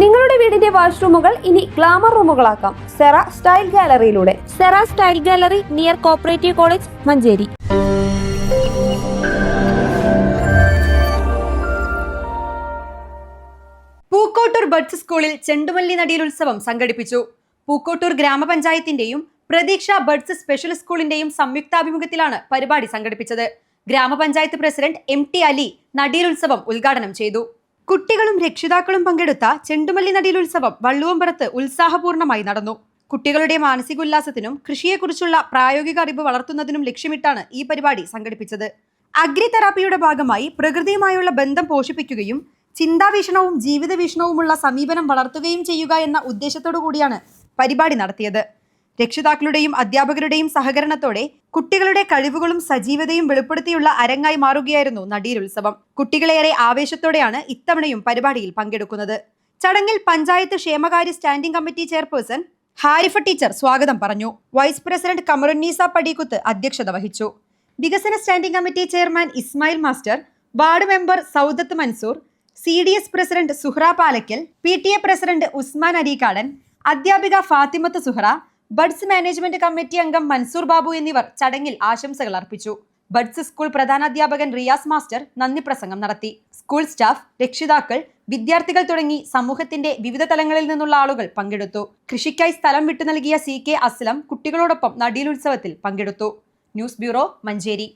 നിങ്ങളുടെ വീടിന്റെ വാഷ്റൂമുകൾ ഇനി ഗ്ലാമർ റൂമുകളാക്കാം. Sera style ഗാലറിയിലൂടെ. Sera style gallery near cooperative college Manjeri. Pookkottur buds സ്കൂളിൽ ചെണ്ടുമല്ലി നടിയിൽ ഉത്സവം സംഘടിപ്പിച്ചു. പൂക്കോട്ടൂർ ഗ്രാമപഞ്ചായത്തിന്റെയും പ്രതീക്ഷ ബഡ്സ് സ്പെഷ്യൽ സ്കൂളിന്റെയും സംയുക്താഭിമുഖ്യത്തിലാണ് പരിപാടി സംഘടിപ്പിച്ചത്. ഗ്രാമപഞ്ചായത്ത് പ്രസിഡന്റ് എം ടി അലി നടിയിൽ ഉത്സവം ഉദ്ഘാടനം ചെയ്തു. കുട്ടികളും രക്ഷിതാക്കളും പങ്കെടുത്ത ചെണ്ടുമല്ലി നടിയിൽ ഉത്സവം വള്ളുവമ്പുറത്ത് ഉത്സാഹപൂർണമായി നടന്നു. കുട്ടികളുടെ മാനസിക ഉല്ലാസത്തിനും കൃഷിയെക്കുറിച്ചുള്ള പ്രായോഗിക അറിവ് വളർത്തുന്നതിനും ലക്ഷ്യമിട്ടാണ് ഈ പരിപാടി സംഘടിപ്പിച്ചത്. അഗ്രി തെറാപ്പിയുടെ ഭാഗമായി പ്രകൃതിയുമായുള്ള ബന്ധം പോഷിപ്പിക്കുകയും ചിന്താവീക്ഷണവും ജീവിത വീക്ഷണവുമുള്ള സമീപനം വളർത്തുകയും ചെയ്യുക എന്ന ഉദ്ദേശത്തോടു കൂടിയാണ് പരിപാടി നടത്തിയത്. രക്ഷിതാക്കളുടെയും അധ്യാപകരുടെയും സഹകരണത്തോടെ കുട്ടികളുടെ കഴിവുകളും സജീവതയും വെളിപ്പെടുത്തിയുള്ള അരങ്ങായി മാറുകയായിരുന്നു നടീരുത്സവം കുട്ടികളേറെ ആവേശത്തോടെയാണ് ഇത്തവണയും പരിപാടിയിൽ പങ്കെടുക്കുന്നത്. ചടങ്ങിൽ പഞ്ചായത്ത് ക്ഷേമകാര്യ standing committee chairperson Harifa teacher സ്വാഗതം പറഞ്ഞു. വൈസ് പ്രസിഡന്റ് കമറുന്നീസ പടീക്കുത്ത് അധ്യക്ഷത വഹിച്ചു. വികസന standing committee chairman Ismail master ward member Saudath Mansoor C D S president Suhra Palakkal P T A president Usman Areekadan അധ്യാപിക Fathimath Suhra buds management committee അംഗം മൻസൂർ ബാബു എന്നിവർ ചടങ്ങിൽ ആശംസകൾ അർപ്പിച്ചു. ബഡ്സ് സ്കൂൾ പ്രധാനാധ്യാപകൻ റിയാസ് മാസ്റ്റർ നന്ദി പ്രസംഗം നടത്തി. സ്കൂൾ സ്റ്റാഫ് രക്ഷിതാക്കൾ വിദ്യാർത്ഥികൾ തുടങ്ങി സമൂഹത്തിന്റെ വിവിധ തലങ്ങളിൽ നിന്നുള്ള ആളുകൾ പങ്കെടുത്തു. കൃഷിക്കായി സ്ഥലം വിട്ടു നൽകിയ സി കെ അസ്ലം കുട്ടികളോടൊപ്പം നടീലുത്സവത്തിൽ പങ്കെടുത്തു. News bureau Manjeri.